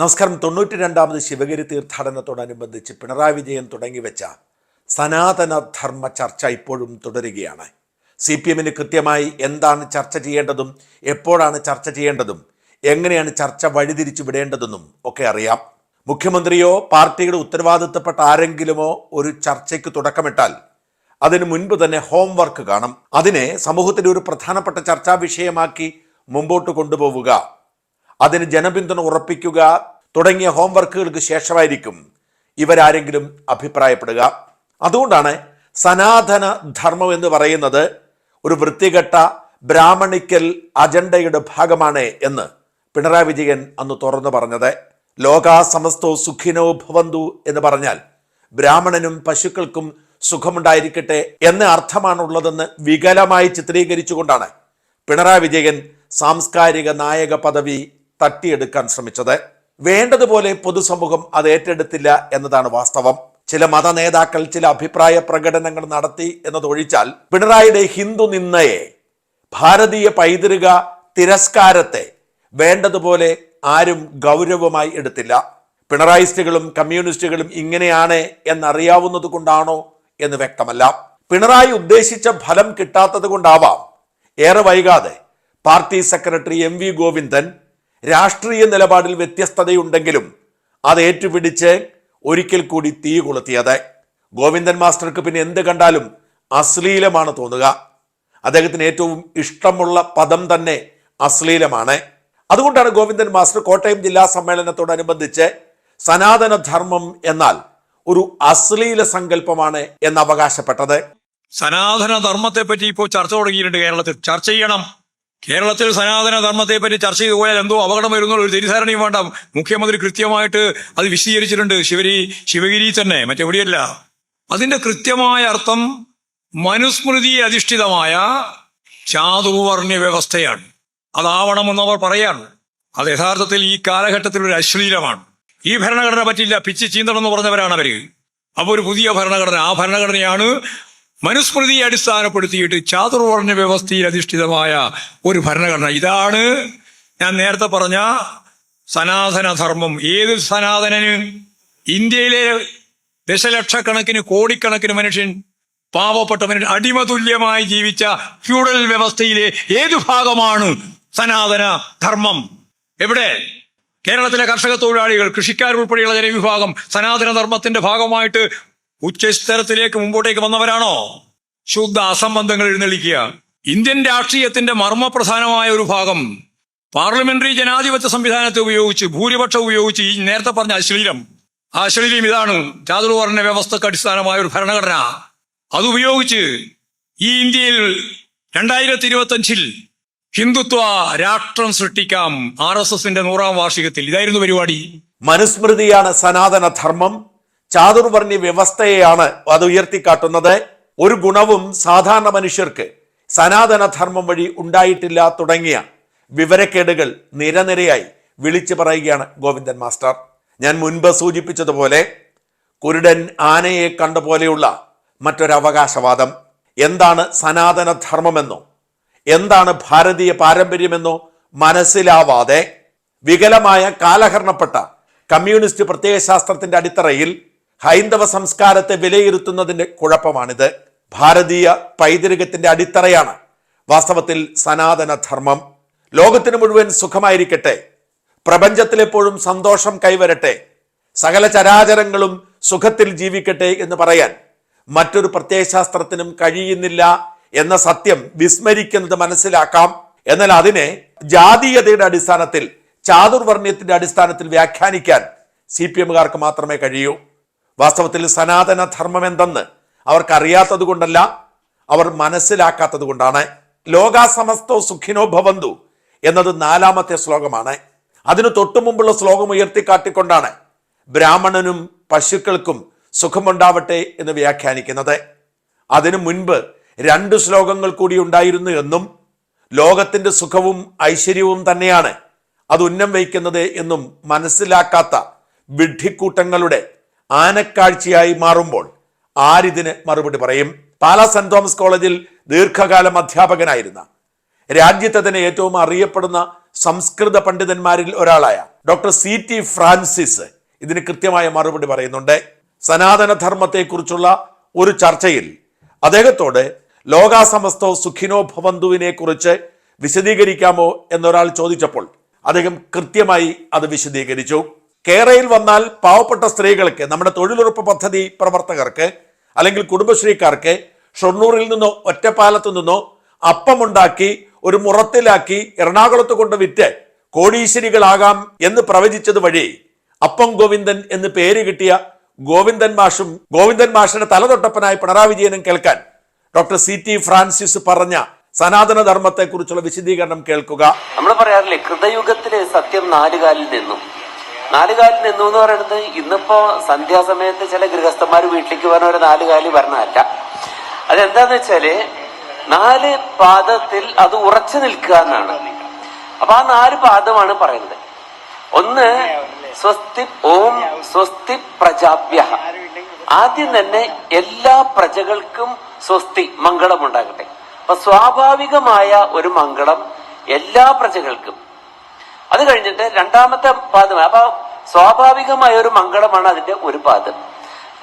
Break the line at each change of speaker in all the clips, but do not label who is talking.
നമസ്കാരം. തൊണ്ണൂറ്റി രണ്ടാമത് ശിവഗിരി തീർത്ഥാടനത്തോടനുബന്ധിച്ച് പിണറായി വിജയൻ തുടങ്ങിവെച്ച സനാതന ധർമ്മ ചർച്ച ഇപ്പോഴും തുടരുകയാണ്. സി പി എമ്മിന് കൃത്യമായി എന്താണ് ചർച്ച ചെയ്യേണ്ടതും എപ്പോഴാണ് ചർച്ച ചെയ്യേണ്ടതും എങ്ങനെയാണ് ചർച്ച വഴിതിരിച്ചു വിടേണ്ടതെന്നും ഒക്കെ അറിയാം. മുഖ്യമന്ത്രിയോ പാർട്ടിയുടെ ഉത്തരവാദിത്തപ്പെട്ട ആരെങ്കിലുമോ ഒരു ചർച്ചയ്ക്ക് തുടക്കമിട്ടാൽ അതിനു മുൻപ് തന്നെ ഹോംവർക്ക് കാണും. അതിനെ സമൂഹത്തിൽ ഒരു പ്രധാനപ്പെട്ട ചർച്ചാ വിഷയമാക്കി മുമ്പോട്ട് കൊണ്ടുപോവുക. അതിന് ജനപിന്തുണ ഉറപ്പിക്കുക തുടങ്ങിയ ഹോംവർക്കുകൾക്ക് ശേഷമായിരിക്കും ഇവരാരെങ്കിലും അഭിപ്രായപ്പെടുക. അതുകൊണ്ടാണ് സനാതന ധർമ്മം എന്ന് പറയുന്നത് ഒരു വൃത്തികെട്ട ബ്രാഹ്മണിക്കൽ അജണ്ടയുടെ ഭാഗമാണ് എന്ന് പിണറായി വിജയൻ അന്ന് തുറന്നു പറഞ്ഞത്. ലോകാ സമസ്തോ സുഖിനോ ഭവന്തു എന്ന് പറഞ്ഞാൽ ബ്രാഹ്മണനും പശുക്കൾക്കും സുഖമുണ്ടായിരിക്കട്ടെ എന്ന അർത്ഥമാണുള്ളതെന്ന് വികലമായി ചിത്രീകരിച്ചുകൊണ്ടാണ് പിണറായി വിജയൻ സാംസ്കാരിക നായക പദവി തട്ടിയെടുക്കാൻ ശ്രമിച്ചത്. വേണ്ടതുപോലെ പൊതുസമൂഹം അത് ഏറ്റെടുത്തില്ല എന്നതാണ് വാസ്തവം. ചില മത നേതാക്കൾ ചില അഭിപ്രായ പ്രകടനങ്ങൾ നടത്തി എന്നതൊഴിച്ചാൽ പിണറായിയുടെ ഹിന്ദു നിന്നയെ ഭാരതീയ പൈതൃക തിരസ്കാരത്തെ വേണ്ടതുപോലെ ആരും ഗൗരവമായി എടുത്തില്ല. പിണറായിസ്റ്റുകളും കമ്മ്യൂണിസ്റ്റുകളും ഇങ്ങനെയാണ് എന്നറിയാവുന്നത് കൊണ്ടാണോ എന്ന് വ്യക്തമല്ല. പിണറായി ഉദ്ദേശിച്ച ഫലം കിട്ടാത്തത് കൊണ്ടാവാം. ഏറെ വൈകാതെ party secretary M V Govindan രാഷ്ട്രീയ നിലപാടിൽ വ്യത്യസ്തതയുണ്ടെങ്കിലും അത് ഏറ്റുപിടിച്ച് ഒരിക്കൽ കൂടി തീ കൊളുത്തിയത്. ഗോവിന്ദൻ മാസ്റ്റർക്ക് പിന്നെ എന്ത് കണ്ടാലും അശ്ലീലമാണ് തോന്നുക. അദ്ദേഹത്തിന് ഏറ്റവും ഇഷ്ടമുള്ള പദം തന്നെ അശ്ലീലമാണ്. അതുകൊണ്ടാണ് ഗോവിന്ദൻ മാസ്റ്റർ കോട്ടയം ജില്ലാ സമ്മേളനത്തോടനുബന്ധിച്ച് സനാതന ധർമ്മം എന്നാൽ ഒരു അശ്ലീല സങ്കല്പമാണ് എന്ന് അവകാശപ്പെട്ടത്.
സനാതന ധർമ്മത്തെ പറ്റി ഇപ്പോൾ ചർച്ച തുടങ്ങിയിട്ടുണ്ട് കേരളത്തിൽ. ചർച്ച ചെയ്യണം. കേരളത്തിൽ സനാതന ധർമ്മത്തെ പറ്റി ചർച്ച ചെയ്തു പോയാൽ എന്തോ അപകടം വരുന്ന ഒരു തിരിധാരണയും വേണ്ട. മുഖ്യമന്ത്രി കൃത്യമായിട്ട് അത് വിശദീകരിച്ചിട്ടുണ്ട്. ശിവരി ശിവഗിരി തന്നെ മറ്റെവിടെയല്ല അതിന്റെ കൃത്യമായ അർത്ഥം മനുസ്മൃതി അധിഷ്ഠിതമായ ചാതുർവർണ്യ വ്യവസ്ഥയാണ്. അതാവണമെന്ന് അവർ പറയാണ് അത് യഥാർത്ഥത്തിൽ ഈ കാലഘട്ടത്തിൽ ഒരു അശ്ലീലമാണ്. ഈ ഭരണഘടന പറ്റില്ല. പിച്ച് ചീന്തണം എന്ന് പറഞ്ഞവരാണ് അവർ. അപ്പോൾ ഒരു പുതിയ ഭരണഘടന. ആ ഭരണഘടനയാണ് മനുസ്മൃതിയെ അടിസ്ഥാനപ്പെടുത്തിയിട്ട് ചാതുർവർണ വ്യവസ്ഥയിൽ അധിഷ്ഠിതമായ ഒരു ഭരണഘടന ഇതാണ്. ഞാൻ നേരത്തെ പറഞ്ഞ സനാതനധർമ്മം. ഏത് സനാതനന്? ഇന്ത്യയിലെ ദശലക്ഷക്കണക്കിന് കോടിക്കണക്കിന് മനുഷ്യൻ പാവപ്പെട്ട മനുഷ്യൻ അടിമതുല്യമായി ജീവിച്ച ഫ്യൂഡൽ വ്യവസ്ഥയിലെ ഏത് ഭാഗമാണ് സനാതന ധർമ്മം എവിടെ? കേരളത്തിലെ കർഷക തൊഴിലാളികൾ കൃഷിക്കാർ ഉൾപ്പെടെയുള്ള ജനവിഭാഗം സനാതനധർമ്മത്തിന്റെ ഭാഗമായിട്ട് ഉച്ചസ്ഥലത്തിലേക്ക് മുമ്പോട്ടേക്ക് വന്നവരാണോ? ശുദ്ധ അസംബന്ധങ്ങൾ എഴുന്നള്ളിക്കുക. ഇന്ത്യൻ രാഷ്ട്രീയത്തിന്റെ മർമ്മപ്രധാനമായ ഒരു ഭാഗം. പാർലമെന്ററി ജനാധിപത്യ സംവിധാനത്തെ ഉപയോഗിച്ച് ഭൂരിപക്ഷം ഉപയോഗിച്ച് ഈ നേരത്തെ പറഞ്ഞ അശ്ലീലം. ആ അശ്ലീലം ഇതാണ് ചാതുർവർണ വ്യവസ്ഥക്ക് അടിസ്ഥാനമായ ഒരു ഭരണഘടന. അതുപയോഗിച്ച് ഈ ഇന്ത്യയിൽ രണ്ടായിരത്തി ഇരുപത്തി അഞ്ചിൽ ഹിന്ദുത്വ രാഷ്ട്രം സൃഷ്ടിക്കാം ആർ എസ് എസിന്റെ നൂറാം വാർഷികത്തിൽ. ഇതായിരുന്നു പരിപാടി.
മനുസ്മൃതിയാണ് സനാതന ധർമ്മം ചാതുർവർണ വ്യവസ്ഥയെയാണ് അത് ഉയർത്തിക്കാട്ടുന്നത്. ഒരു ഗുണവും സാധാരണ മനുഷ്യർക്ക് സനാതനധർമ്മം വഴി ഉണ്ടായിട്ടില്ല തുടങ്ങിയ വിവരക്കേടുകൾ നിരനിരയായി വിളിച്ചു പറയുകയാണ് ഗോവിന്ദൻ മാസ്റ്റർ. ഞാൻ മുൻപ് സൂചിപ്പിച്ചതുപോലെ കുരുടൻ ആനയെ കണ്ട പോലെയുള്ള മറ്റൊരവകാശവാദം. എന്താണ് സനാതനധർമ്മമെന്നോ? എന്താണ് ഭാരതീയ പാരമ്പര്യമെന്നോ മനസ്സിലാവാതെ വികലമായ കാലഹരണപ്പെട്ട കമ്മ്യൂണിസ്റ്റ് പ്രത്യയശാസ്ത്രത്തിന്റെ അടിത്തറയിൽ ഹൈന്ദവ സംസ്കാരത്തെ വിലയിരുത്തുന്നതിന്റെ കുഴപ്പമാണിത്. ഭാരതീയ പൈതൃകത്തിന്റെ അടിത്തറയാണ് വാസ്തവത്തിൽ സനാതന ധർമ്മം ലോകത്തിന് മുഴുവൻ സുഖമായിരിക്കട്ടെ. പ്രപഞ്ചത്തിലെപ്പോഴും സന്തോഷം കൈവരട്ടെ. സകല ചരാചരങ്ങളും സുഖത്തിൽ ജീവിക്കട്ടെ എന്ന് പറയാൻ മറ്റൊരു പ്രത്യയശാസ്ത്രത്തിനും കഴിയുന്നില്ല എന്ന സത്യം വിസ്മരിക്കുന്നത് മനസ്സിലാക്കാം. എന്നാൽ അതിനെ ജാതീയതയുടെ അടിസ്ഥാനത്തിൽ ചാതുർവർണയത്തിന്റെ അടിസ്ഥാനത്തിൽ വ്യാഖ്യാനിക്കാൻ സി പി എമ്മുകാർക്ക് മാത്രമേ കഴിയൂ. വാസ്തവത്തിൽ സനാതന ധർമ്മം എന്തെന്ന് അവർക്കറിയാത്തത് കൊണ്ടല്ല അവർ മനസ്സിലാക്കാത്തത് കൊണ്ടാണ് ലോകാസമസ്തോ സുഖിനോ ഭവന്തു എന്നത് നാലാമത്തെ ശ്ലോകമാണ്. അതിനു തൊട്ടു മുമ്പുള്ള ശ്ലോകം ഉയർത്തിക്കാട്ടിക്കൊണ്ടാണ് ബ്രാഹ്മണനും പശുക്കൾക്കും സുഖമുണ്ടാവട്ടെ എന്ന് വ്യാഖ്യാനിക്കുന്നത്. അതിനു മുൻപ് രണ്ട് ശ്ലോകങ്ങൾ കൂടി ഉണ്ടായിരുന്നു എന്നും ലോകത്തിന്റെ സുഖവും ഐശ്വര്യവും തന്നെയാണ് അത് ഉന്നം വയ്ക്കുന്നത് എന്നും മനസ്സിലാക്കാത്ത വിഡ്ഢിക്കൂട്ടങ്ങളുടെ ആനക്കാഴ്ചയായി മാറുമ്പോൾ ആരിതിന് മറുപടി പറയും? പാലാ സെന്റ് തോമസ് കോളേജിൽ ദീർഘകാലം അധ്യാപകനായിരുന്ന രാജ്യത്തെ തന്നെ ഏറ്റവും അറിയപ്പെടുന്ന സംസ്കൃത പണ്ഡിതന്മാരിൽ ഒരാളായ ഡോക്ടർ സി ടി ഫ്രാൻസിസ് ഇതിന് കൃത്യമായ മറുപടി പറയുന്നുണ്ട്. സനാതനധർമ്മത്തെക്കുറിച്ചുള്ള ഒരു ചർച്ചയിൽ അദ്ദേഹത്തോട് ലോകാസമസ്തോ സുഖിനോ ഭവന്തുവിനെ കുറിച്ച് വിശദീകരിക്കാമോ എന്നൊരാൾ ചോദിച്ചപ്പോൾ അദ്ദേഹം കൃത്യമായി അത് വിശദീകരിച്ചു. കേരളയിൽ വന്നാൽ പാവപ്പെട്ട സ്ത്രീകൾക്ക് നമ്മുടെ തൊഴിലുറപ്പ് പദ്ധതി പ്രവർത്തകർക്ക് അല്ലെങ്കിൽ കുടുംബശ്രീക്കാർക്ക് ഷൊർണൂറിൽ നിന്നോ ഒറ്റപ്പാലത്തു നിന്നോ അപ്പമുണ്ടാക്കി ഒരു മുറത്തിലാക്കി എറണാകുളത്ത് കൊണ്ട് വിറ്റ് കോടീശ്വരികളാകാം എന്ന് പ്രവചിച്ചത് വഴി അപ്പം ഗോവിന്ദൻ എന്ന് പേര് കിട്ടിയ ഗോവിന്ദൻ മാഷും ഗോവിന്ദൻ മാഷിന്റെ തലതൊട്ടപ്പനായ പിണറായി വിജയനും കേൾക്കാൻ ഡോക്ടർ സി ടി ഫ്രാൻസിസ് പറഞ്ഞ സനാതന ധർമ്മത്തെക്കുറിച്ചുള്ള വിശദീകരണം കേൾക്കുക.
നമ്മൾ പറയാറില്ലേ കൃതയുഗത്തിലെ സത്യം നാലുകാലിൽ നിന്നു നാലുകാലിൽ നിന്നു എന്ന് പറയുന്നത് ഇന്നിപ്പോ സന്ധ്യാസമയത്ത് ചില ഗൃഹസ്ഥന്മാർ വീട്ടിലേക്ക് വരണ ഒരു നാലുകാലി വരണമല്ല അതെന്താന്ന് വെച്ചാൽ നാല് പാദത്തിൽ അത് ഉറച്ചു നിൽക്കുക എന്നാണ്. അപ്പൊ ആ നാല് പാദമാണ് പറയുന്നത്. ഒന്ന് സ്വസ്തി ഓം സ്വസ്തി പ്രജാഭ്യ ആദ്യം തന്നെ എല്ലാ പ്രജകൾക്കും സ്വസ്തി മംഗളം ഉണ്ടാകട്ടെ അപ്പൊ സ്വാഭാവികമായ ഒരു മംഗളം എല്ലാ പ്രജകൾക്കും. അത് കഴിഞ്ഞിട്ട് രണ്ടാമത്തെ പാദം. അപ്പൊ സ്വാഭാവികമായ ഒരു മംഗളമാണ് അതിന്റെ ഒരു പാദം.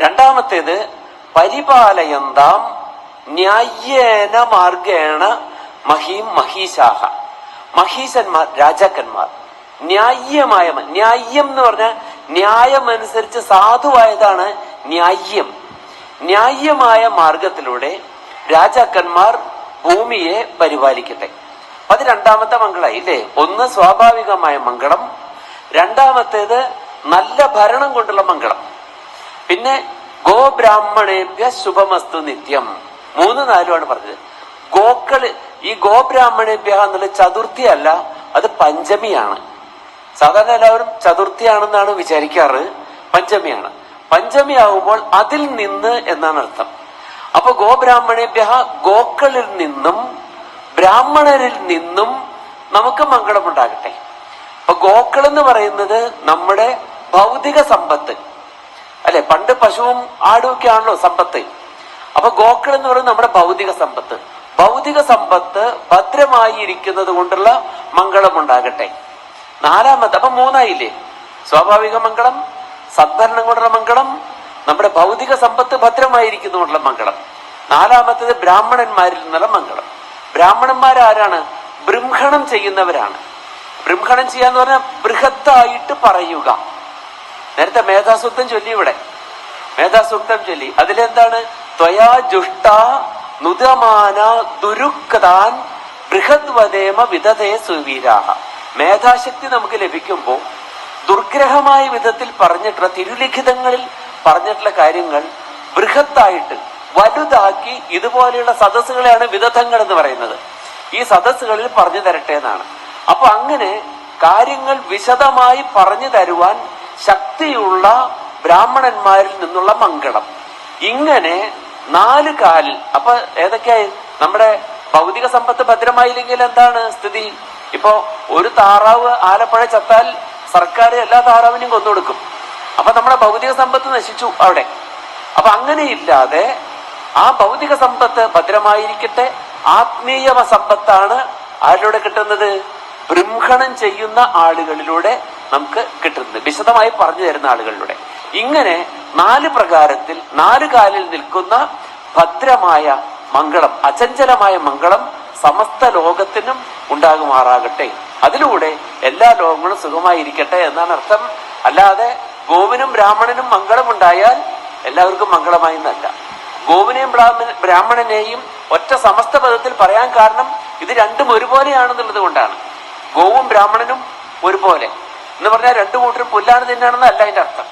രണ്ടാമത്തേത് പരിപാലയന്താം ന്യായേന മാർഗേണ മഹീം മഹീശാഹ. മഹീശന്മാർ രാജാക്കന്മാർ. ന്യായമായ ന്യായം എന്ന് പറഞ്ഞാൽ ന്യായം അനുസരിച്ച് സാധുവായതാണ് ന്യായം. ന്യായമായ മാർഗത്തിലൂടെ രാജാക്കന്മാർ ഭൂമിയെ പരിപാലിക്കട്ടെ. അത് രണ്ടാമത്തെ മംഗളായി ഇല്ലേ? ഒന്ന് സ്വാഭാവികമായ മംഗളം രണ്ടാമത്തേത് നല്ല ഭരണം കൊണ്ടുള്ള മംഗളം. പിന്നെ ഗോബ്രാഹ്മണേഭ്യ ശുഭമസ്തു നിത്യം. മൂന്ന് നാലുമാണ് പറഞ്ഞത്. ഗോക്കൾ ഈ ഗോബ്രാഹ്മണേഭ്യ എന്നുള്ള ചതുർത്ഥി അല്ല അത് പഞ്ചമിയാണ്. സാധാരണ എല്ലാവരും ചതുർത്ഥിയാണെന്നാണ് വിചാരിക്കാറ് പഞ്ചമിയാണ്. പഞ്ചമി ആകുമ്പോൾ അതിൽ നിന്ന് എന്നാണ് അർത്ഥം. അപ്പൊ ഗോബ്രാഹ്മണേഭ്യ ഗോക്കളിൽ നിന്നും ബ്രാഹ്മണരിൽ നിന്നും നമുക്ക് മംഗളമുണ്ടാകട്ടെ. അപ്പൊ ഗോക്കൾ എന്ന് പറയുന്നത് നമ്മുടെ ഭൗതിക സമ്പത്ത്. അല്ലെ പണ്ട് പശുവും ആടും ഒക്കെ ആണല്ലോ സമ്പത്ത്. അപ്പൊ ഗോക്കൾ എന്ന് പറയുന്നത് നമ്മുടെ ഭൗതിക സമ്പത്ത്. ഭൗതിക സമ്പത്ത് ഭദ്രമായി ഇരിക്കുന്നത് കൊണ്ടുള്ള മംഗളം ഉണ്ടാകട്ടെ നാലാമത്തെ അപ്പൊ മൂന്നായില്ലേ? സ്വാഭാവിക മംഗളം സദ്ഭരണം കൊണ്ടുള്ള മംഗളം നമ്മുടെ ഭൗതിക സമ്പത്ത് ഭദ്രമായിരിക്കുന്നതുകൊണ്ടുള്ള മംഗളം. നാലാമത്തത് ബ്രാഹ്മണന്മാരിൽ നിന്നുള്ള മംഗളം. ബ്രാഹ്മണന്മാരാരാണ് ബ്രഹ്മണം ചെയ്യുന്നവരാണ്. ബൃംഹണം ചെയ്യാന്ന് പറഞ്ഞാൽ ബൃഹത്തായിട്ട് പറയുക. നേരത്തെ മേധാസൂക്തം ചൊല്ലി ഇവിടെ. മേധാസൂക്തം ചൊല്ലി. അതിലെന്താണ്? ത്വയാ ജുഷ്ട നുതമാന ദുരുക്കതാൻ ബൃഹദ്വദേമ വിധതേ സുവീരാഹ. മേധാശക്തി നമുക്ക് ലഭിക്കുമ്പോൾ ദുർഗ്രഹമായ വിധത്തിൽ പറഞ്ഞിട്ടുള്ള തിരുലിഖിതങ്ങളിൽ പറഞ്ഞിട്ടുള്ള കാര്യങ്ങൾ ബൃഹത്തായിട്ട് വലുതാക്കി ഇതുപോലെയുള്ള സദസ്സുകളെയാണ് വിദഗ്ധങ്ങൾ എന്ന് പറയുന്നത്. ഈ സദസ്സുകളിൽ പറഞ്ഞു തരട്ടെ എന്നാണ്. അപ്പൊ അങ്ങനെ കാര്യങ്ങൾ വിശദമായി പറഞ്ഞു തരുവാൻ ശക്തിയുള്ള ബ്രാഹ്മണന്മാരിൽ നിന്നുള്ള മംഗളം. ഇങ്ങനെ നാല് കാലിൽ അപ്പൊ ഏതൊക്കെയായി? നമ്മുടെ ഭൗതിക സമ്പത്ത് ഭദ്രമായില്ലെങ്കിൽ എന്താണ് സ്ഥിതി? ഇപ്പോ ഒരു താറാവ് ആലപ്പുഴ ചത്താൽ സർക്കാർ എല്ലാ താറാവിനെയും കൊന്നുകൊടുക്കും. അപ്പൊ നമ്മുടെ ഭൗതിക സമ്പത്ത് നശിച്ചു അവിടെ. അപ്പൊ അങ്ങനെയില്ലാതെ ആ ഭൗതിക സമ്പത്ത് ഭദ്രമായിരിക്കട്ടെ ആത്മീയ സമ്പത്താണ് ആരിലൂടെ കിട്ടുന്നത്? ബ്രഹ്മണം ചെയ്യുന്ന ആളുകളിലൂടെ നമുക്ക് കിട്ടുന്നത്. വിശദമായി പറഞ്ഞു തരുന്ന ആളുകളിലൂടെ. ഇങ്ങനെ നാല് പ്രകാരത്തിൽ നാല് കാലിൽ നിൽക്കുന്ന ഭദ്രമായ മംഗളം അചഞ്ചലമായ മംഗളം സമസ്ത ലോകത്തിനും ഉണ്ടാകുമാറാകട്ടെ. അതിലൂടെ എല്ലാ ലോകങ്ങളും സുഖമായിരിക്കട്ടെ എന്നാണ് അർത്ഥം. അല്ലാതെ ഗോവിനും ബ്രാഹ്മണനും മംഗളം ഉണ്ടായാൽ എല്ലാവർക്കും മംഗളമായി എന്നല്ല ഗോവിനെയും ബ്രാഹ്മണനെയും ഒറ്റ സമസ്ത പദത്തിൽ പറയാൻ കാരണം ഇത് രണ്ടും ഒരുപോലെയാണെന്നുള്ളത് കൊണ്ടാണ്. ഗോവും ബ്രാഹ്മണനും ഒരുപോലെ. എന്ന് പറഞ്ഞാൽ രണ്ടു കൂട്ടരും പുല്ലാണ് തിന്നാണെന്ന് അല്ല അതിന്റെ അർത്ഥം.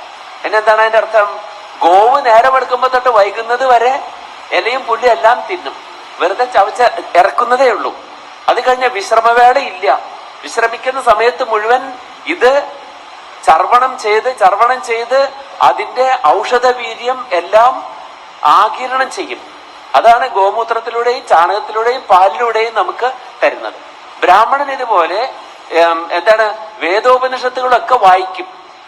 എന്നെന്താണ് അതിന്റെ അർത്ഥം? ഗോവ് നേരം എടുക്കുമ്പോ തൊട്ട് വൈകുന്നത് വരെ ഇലയും പുല്ലും എല്ലാം തിന്നും. വെറുതെ ചവച്ച ഇറക്കുന്നതേ ഉള്ളൂ. അത് കഴിഞ്ഞ വിശ്രമവേള ഇല്ല. വിശ്രമിക്കുന്ന സമയത്ത് മുഴുവൻ ഇത് ചർവണം ചെയ്ത് ചർവണം ചെയ്ത് അതിന്റെ ഔഷധവീര്യം എല്ലാം ആകിരണം ചെയ്യും. അതാണ് ഗോമൂത്രത്തിലൂടെയും ചാണകത്തിലൂടെയും പാലിലൂടെയും നമുക്ക് തരുന്നത്. ബ്രാഹ്മണൻ ഇതുപോലെ എന്താണ് വേദോപനിഷത്തുകളൊക്കെ വായിക്കും.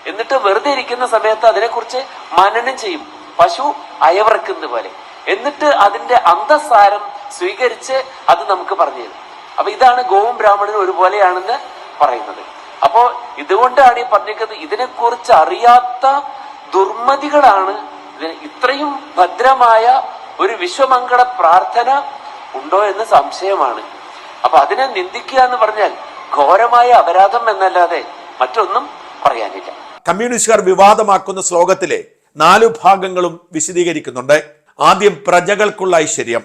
എന്നിട്ട് വെറുതെ ഇരിക്കുന്ന സമയത്ത് അതിനെക്കുറിച്ച് മനനം ചെയ്യും. പശു അയവറക്കുന്ന പോലെ. എന്നിട്ട് അതിന്റെ അന്തസാരം സ്വീകരിച്ച് അത് നമുക്ക് പറഞ്ഞു തരും. അപ്പൊ ഇതാണ് ഗോവും ബ്രാഹ്മണനും ഒരുപോലെയാണെന്ന് പറയുന്നത്. അപ്പോ ഇതുകൊണ്ടാണ് ഈ പറഞ്ഞിരിക്കുന്നത് ഇതിനെക്കുറിച്ച് അറിയാത്ത ദുർമതികളാണ് ഇതിന് ഇത്രയും ഭദ്രമായ ഒരു വിശ്വമംഗള പ്രാർത്ഥന ഉണ്ടോ എന്ന് സംശയമാണ്. അപ്പൊ അതിനെ നിന്ദിക്കുക എന്ന് പറഞ്ഞാൽ ഘോരമായ അപരാധം എന്നല്ലാതെ മറ്റൊന്നും പറയാനില്ല.
കമ്മ്യൂണിസ്റ്റുകാർ വിവാദമാക്കുന്ന ശ്ലോകത്തിലെ നാലു ഭാഗങ്ങളും വിശദീകരിക്കുന്നുണ്ട്. ആദ്യം പ്രജകൾക്കുള്ള ഐശ്വര്യം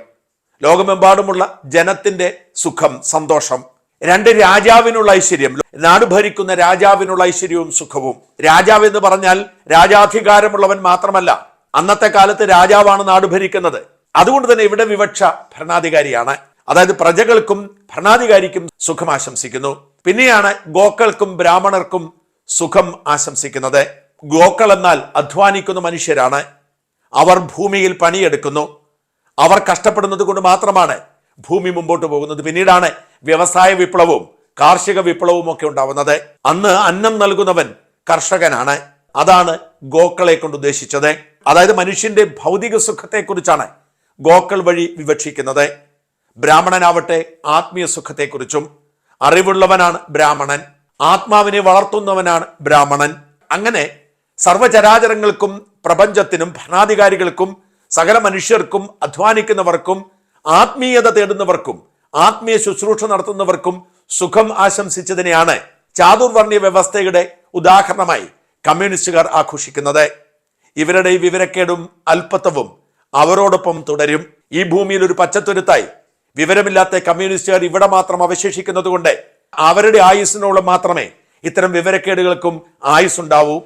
ലോകമെമ്പാടുമുള്ള ജനത്തിന്റെ സുഖം സന്തോഷം. രണ്ട് രാജാവിനുള്ള ഐശ്വര്യം നാട് ഭരിക്കുന്ന രാജാവിനുള്ള ഐശ്വര്യവും സുഖവും. രാജാവ് എന്ന് പറഞ്ഞാൽ രാജാധികാരമുള്ളവൻ മാത്രമല്ല അന്നത്തെ കാലത്ത് രാജാവാണ് നാട് ഭരിക്കുന്നത്. അതുകൊണ്ട് തന്നെ ഇവിടെ വിവക്ഷ ഭരണാധികാരിയാണ്. അതായത് പ്രജകൾക്കും ഭരണാധികാരിക്കും സുഖം ആശംസിക്കുന്നു. പിന്നെയാണ് ഗോക്കൾക്കും ബ്രാഹ്മണർക്കും സുഖം ആശംസിക്കുന്നത്. ഗോക്കൾ എന്നാൽ അധ്വാനിക്കുന്ന മനുഷ്യരാണ്. അവർ ഭൂമിയിൽ പണിയെടുക്കുന്നു. അവർ കഷ്ടപ്പെടുന്നത് കൊണ്ട് മാത്രമാണ് ഭൂമി മുമ്പോട്ട് പോകുന്നത്. പിന്നീടാണ് വ്യവസായ വിപ്ലവവും കാർഷിക വിപ്ലവവും ഒക്കെ ഉണ്ടാവുന്നത്. അന്ന് അന്നം നൽകുന്നവൻ കർഷകനാണ്. അതാണ് ഗോക്കളെ കൊണ്ട് ഉദ്ദേശിച്ചത്. അതായത് മനുഷ്യന്റെ ഭൗതിക സുഖത്തെക്കുറിച്ചാണ് ഗോക്കൾ വഴി വിവക്ഷിക്കുന്നത്. ബ്രാഹ്മണനാവട്ടെ ആത്മീയ സുഖത്തെക്കുറിച്ചും അറിവുള്ളവനാണ് ബ്രാഹ്മണൻ ആത്മാവിനെ വളർത്തുന്നവനാണ് ബ്രാഹ്മണൻ. അങ്ങനെ സർവചരാചരങ്ങൾക്കും പ്രപഞ്ചത്തിനും ഭരണാധികാരികൾക്കും സകല മനുഷ്യർക്കും അധ്വാനിക്കുന്നവർക്കും ആത്മീയത തേടുന്നവർക്കും ആത്മീയ ശുശ്രൂഷ നടത്തുന്നവർക്കും സുഖം ആശംസിച്ചതിനെയാണ് ചാതുർവർണീയ വ്യവസ്ഥയുടെ ഉദാഹരണമായി കമ്മ്യൂണിസ്റ്റുകാർ ആഘോഷിക്കുന്നത്. ഇവരുടെ ഈ വിവരക്കേടും അല്പത്വവും അവരോടൊപ്പം തുടരും. ഈ ഭൂമിയിൽ ഒരു പച്ചത്തുരുത്തായി. വിവരമില്ലാത്ത കമ്മ്യൂണിസ്റ്റുകാർ ഇവിടെ മാത്രം അവശേഷിക്കുന്നത് കൊണ്ട് അവരുടെ ആയുസ്സിനോളം മാത്രമേ ഇത്തരം വിവരക്കേടുകൾക്കും ആയുസ്സുണ്ടാവൂ.